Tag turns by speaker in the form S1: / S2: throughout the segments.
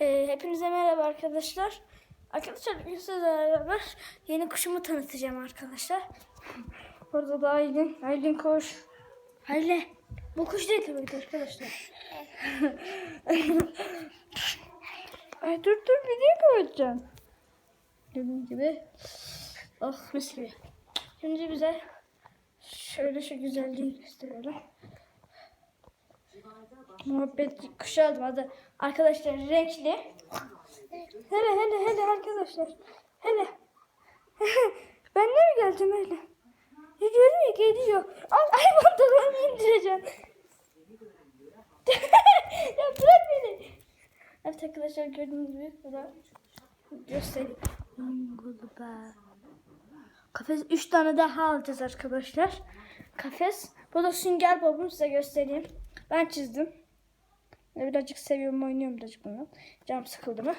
S1: Ee, hepinize merhaba arkadaşlar. Arkadaşlar bugün sizlerle beraber yeni kuşumu tanıtacağım arkadaşlar. Orada da Aylin. Aylin koş. Aylin. Bu kuş tabii ki arkadaşlar. Ay dur dur video kapatacağım. Dediğim gibi. Oh mis gibi. Şimdi bize şöyle şu güzelliği gösterelim. Muhabbet kuşu aldım adı. Arkadaşlar renkli. Hele hele hele arkadaşlar. Hele. ben ne mi geldim öyle? Ya görüyor geliyor. Al ay pantolonumu indireceğim. ya bırak beni. Evet arkadaşlar gördüğünüz gibi burada göstereyim. Kafes 3 tane daha alacağız arkadaşlar. Kafes. Bu da sünger bobum size göstereyim. Ben çizdim. Birazcık seviyorum oynuyorum birazcık bunu. Canım sıkıldı mı?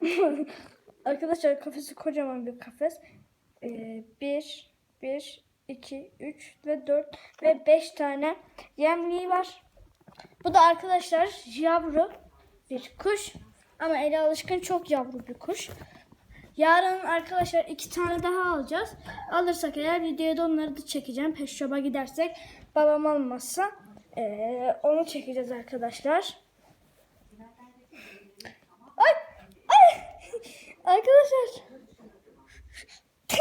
S1: Arkadaşlar kafesi kocaman bir kafes. Ee, bir, bir, iki, üç ve dört ve beş tane yemliği var. Bu da arkadaşlar yavru bir kuş. Ama ele alışkın çok yavru bir kuş. Yarın arkadaşlar iki tane daha alacağız. Alırsak eğer videoya da onları da çekeceğim. Pet shop'a gidersek babam almazsa eee, onu çekeceğiz arkadaşlar. Ay! Ay! Arkadaşlar.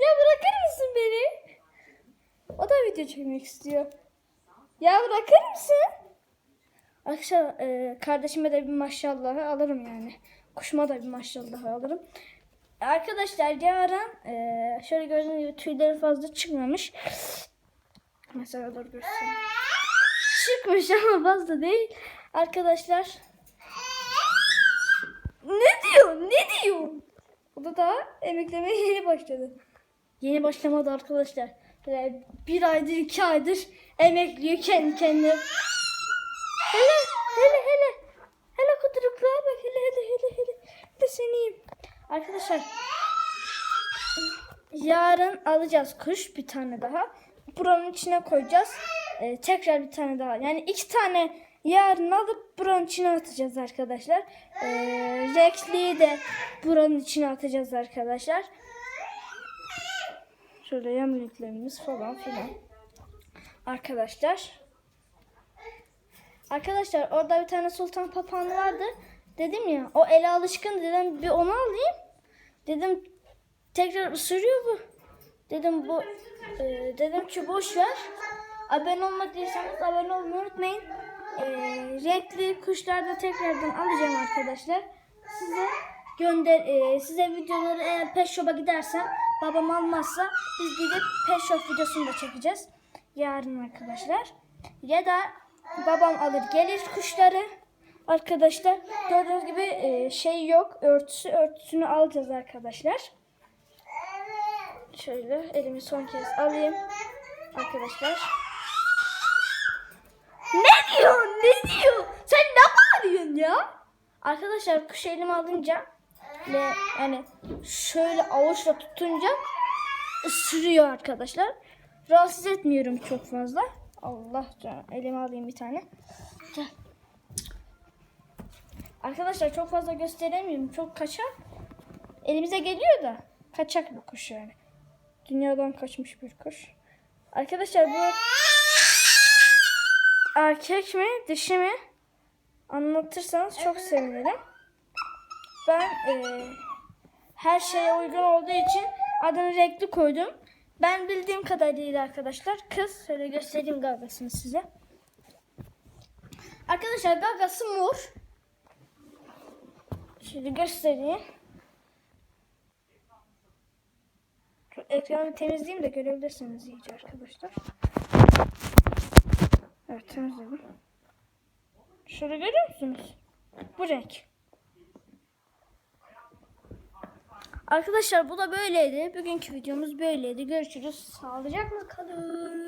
S1: ya bırakır mısın beni? O da video çekmek istiyor. Ya bırakır mısın? Arkadaşlar e, kardeşime de bir maşallahı alırım yani. Kuşuma da bir maşallahı alırım. Arkadaşlar yarın e, şöyle gördüğünüz gibi tüyleri fazla çıkmamış. Mesela dur göstereyim. Çıkmış ama fazla değil. Arkadaşlar. Ne diyor? Ne diyor? O da daha emeklemeye yeni başladı. Yeni başlamadı arkadaşlar. Böyle bir aydır iki aydır emekliyor kendi kendine. Hele hele hele. Hele kudurukluğa bak hele hele hele hele. Hele seneyim. Arkadaşlar yarın alacağız kuş bir tane daha. Buranın içine koyacağız. Ee, tekrar bir tane daha. Yani iki tane yarın alıp buranın içine atacağız arkadaşlar. Ee, Rex'liği de buranın içine atacağız arkadaşlar. Şöyle yemliklerimiz falan filan. Arkadaşlar. Arkadaşlar orada bir tane sultan papağanı vardı. Dedim ya o ele alışkın dedim bir onu alayım. Dedim tekrar ısırıyor bu. Dedim bu e, dedim ki boş ver. Abone olmadıysanız abone olmayı unutmayın. E, renkli kuşlar da tekrardan alacağım arkadaşlar. Size gönder e, size videoları eğer Pet Shop'a gidersem babam almazsa biz gidip Pet Shop videosunu da çekeceğiz. Yarın arkadaşlar. Ya da babam alır gelir kuşları. Arkadaşlar gördüğünüz gibi e, şey yok. Örtüsü örtüsünü alacağız arkadaşlar. Şöyle elimi son kez alayım. Arkadaşlar. Ne diyor? Ne diyor? Sen ne bağırıyorsun ya? Arkadaşlar kuş elime alınca ve yani şöyle avuçla tutunca ısırıyor arkadaşlar. Rahatsız etmiyorum çok fazla. Allah canım. Elime alayım bir tane. Gel. Arkadaşlar çok fazla gösteremiyorum. Çok kaçak. Elimize geliyor da kaçak bir kuş yani. Dünyadan kaçmış bir kuş. Arkadaşlar bu erkek mi dişi mi anlatırsanız çok sevinirim. Ben eee, her şeye uygun olduğu için adını renkli koydum. Ben bildiğim kadarıyla arkadaşlar kız. Şöyle göstereyim gagasını size. Arkadaşlar gagası mor. Şöyle göstereyim. Şu ekranı temizleyeyim de görebilirsiniz iyice arkadaşlar. Evet temizledim. Şöyle görüyor musunuz? Bu renk. Arkadaşlar bu da böyleydi. Bugünkü videomuz böyleydi. Görüşürüz. Sağlıcakla kalın.